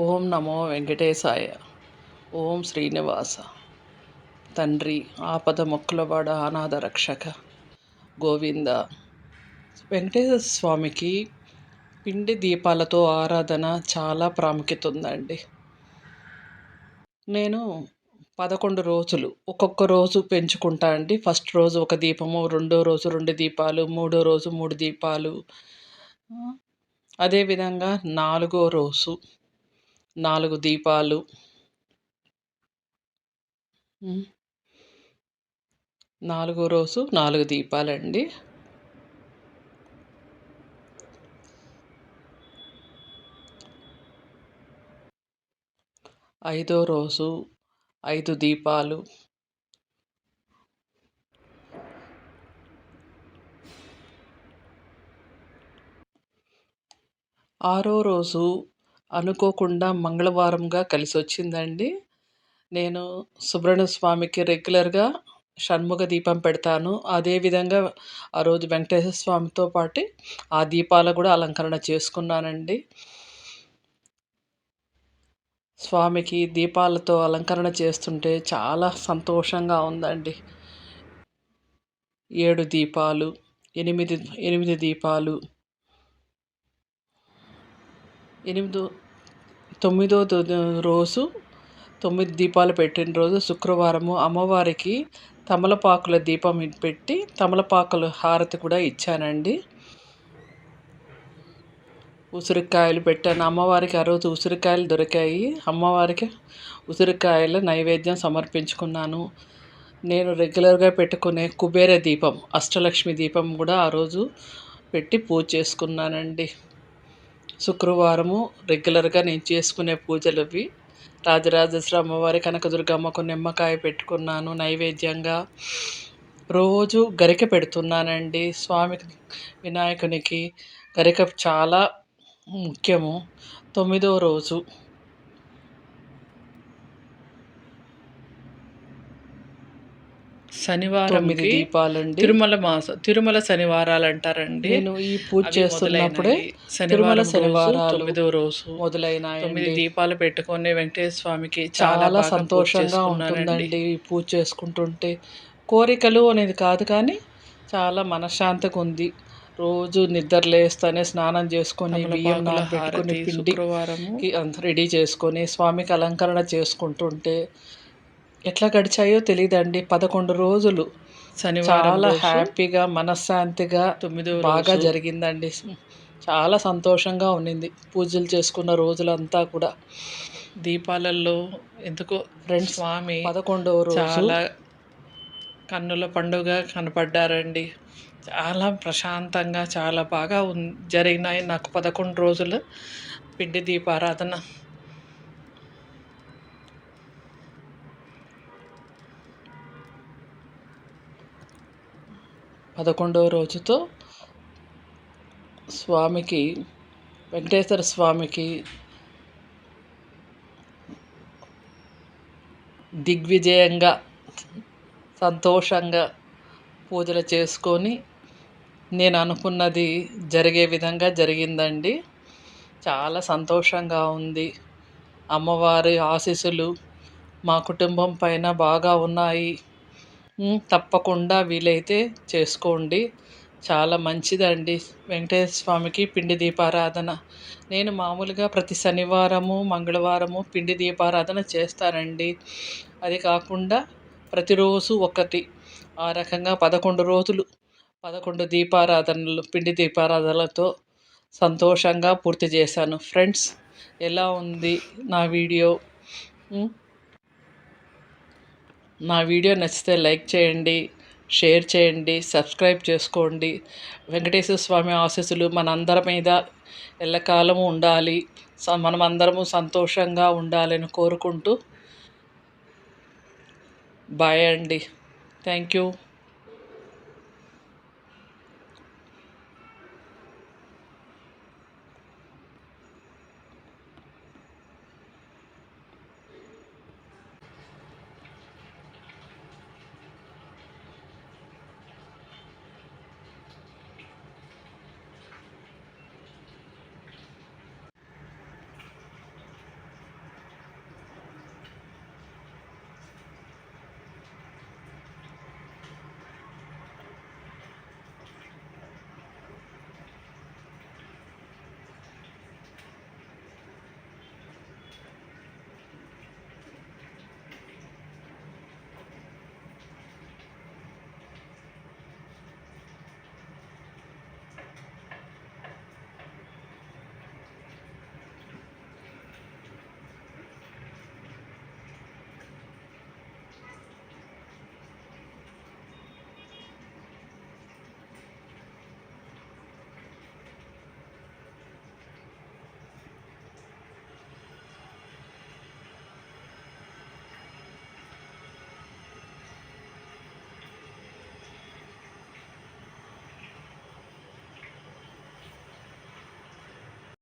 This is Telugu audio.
ఓం నమో వెంకటేశాయ. ఓం శ్రీనివాస. తండ్రి ఆపద మొక్కులవాడ అనాథ రక్షక గోవింద. వెంకటేశ్వర స్వామికి పిండి దీపాలతో ఆరాధన చాలా ప్రాముఖ్యత ఉందండి నేను పదకొండు రోజులు ఒక్కొక్క రోజు పెంచుకుంటా అండి. ఫస్ట్ రోజు ఒక దీపము రెండో రోజు రెండు దీపాలు మూడో రోజు మూడు దీపాలు. అదేవిధంగా నాలుగో రోజు నాలుగు దీపాలు. నాలుగో రోజు నాలుగు దీపాలండి. ఐదో రోజు ఐదు దీపాలు. ఆరో రోజు అనుకోకుండా మంగళవారంగా కలిసి వచ్చిందండి నేను సుబ్రహ్మణ్య స్వామికి రెగ్యులర్గా షణ్ముఖ దీపం పెడతాను. అదేవిధంగా ఆ రోజు వెంకటేశ్వర స్వామితో పాటు ఆ దీపాలు కూడా అలంకరణ చేసుకున్నానండి. స్వామికి దీపాలతో అలంకరణ చేస్తుంటే చాలా సంతోషంగా ఉందండి. ఏడు దీపాలు ఎనిమిది ఎనిమిది దీపాలు ఎనిమిదో తొమ్మిదో రోజు తొమ్మిది దీపాలు పెట్టిన రోజు శుక్రవారము అమ్మవారికి తమలపాకుల దీపం పెట్టి తమలపాకుల హారతి కూడా ఇచ్చానండి. ఉసిరికాయలు పెట్టాను. అమ్మవారికి ఆ రోజు ఉసిరికాయలు దొరికాయి. అమ్మవారికి ఉసిరికాయల నైవేద్యం సమర్పించుకున్నాను. నేను రెగ్యులర్గా పెట్టుకునే కుబేర దీపం అష్టలక్ష్మి దీపం కూడా ఆ రోజు పెట్టి పూజ చేసుకున్నానండి. శుక్రవారము రెగ్యులర్గా నేను చేసుకునే పూజలు ఇవి రాజరాజేశ్వరి అమ్మవారి కనకదుర్గమ్మకు నిమ్మకాయ పెట్టుకున్నాను నైవేద్యంగా. రోజు గరిక పెడుతున్నానండి. స్వామి వినాయకునికి గరిక చాలా ముఖ్యము. తొమ్మిదో రోజు శనివారం దీపాలండి. తిరుమల మాస తిరుమల శనివారాలు అంటారండి నేను ఈ పూజ చేస్తున్నప్పుడే తిరుమల శనివారాలు తొమ్మిదో రోజు మొదలైన తొమ్మిది దీపాలు పెట్టుకొని వెంకటేశ్వర స్వామికి చాలా సంతోషంగా ఉంటుందండి ఈ పూజ చేసుకుంటుంటే. కోరికలు అనేది కాదు కానీ చాలా మనశ్శాంతిగా ఉంది. రోజు నిద్ర లేస్తానే స్నానం చేసుకొని బియ్యం నానబెట్టుకుని పిండి అంత రెడీ చేసుకొని స్వామికి అలంకరణ చేసుకుంటుంటే ఎట్లా గడిచాయో తెలియదండి పదకొండు రోజులు. చాలా హ్యాపీగా మనశ్శాంతిగా తొమ్మిది బాగా జరిగిందండి. చాలా సంతోషంగా ఉండింది పూజలు చేసుకున్న రోజులంతా కూడా. దీపాలలో ఎందుకో ఫ్రెండ్స్ స్వామి పదకొండవ రోజు. చాలా కన్నుల పండుగ కనపడ్డారండి. చాలా ప్రశాంతంగా చాలా బాగా జరిగినాయి నాకు పదకొండు రోజులు. పిండి దీపారాధన. పదకొండవ రోజుతో స్వామికి వెంకటేశ్వర స్వామికి దిగ్విజయంగా సంతోషంగా పూజలు చేసుకొని నేను అనుకున్నది జరిగే విధంగా జరిగిందండి. చాలా సంతోషంగా ఉంది. అమ్మవారి ఆశీస్సులు మా కుటుంబం పైన బాగా ఉన్నాయి. తప్పకుండా వీలైతే చేసుకోండి. చాలా మంచిదండి. వెంకటేశ్వర స్వామికి పిండి దీపారాధన. నేను మామూలుగా ప్రతి శనివారము మంగళవారము పిండి దీపారాధన చేస్తానండి. అది కాకుండా ప్రతిరోజు ఒకటి ఆ రకంగా పదకొండు రోజులు పదకొండు దీపారాధనలు పిండి దీపారాధనలతో సంతోషంగా పూర్తి చేశాను. ఫ్రెండ్స్ ఎలా ఉంది నా వీడియో? నా వీడియో నచ్చితే లైక్ చేయండి షేర్ చేయండి సబ్స్క్రైబ్ చేసుకోండి. వెంకటేశ్వర స్వామి ఆశీస్సులు మనందరి మీద ఎల్లకాలము ఉండాలి. మనమందరము సంతోషంగా ఉండాలని కోరుకుంటూ బాయ్ అండి. Thank you.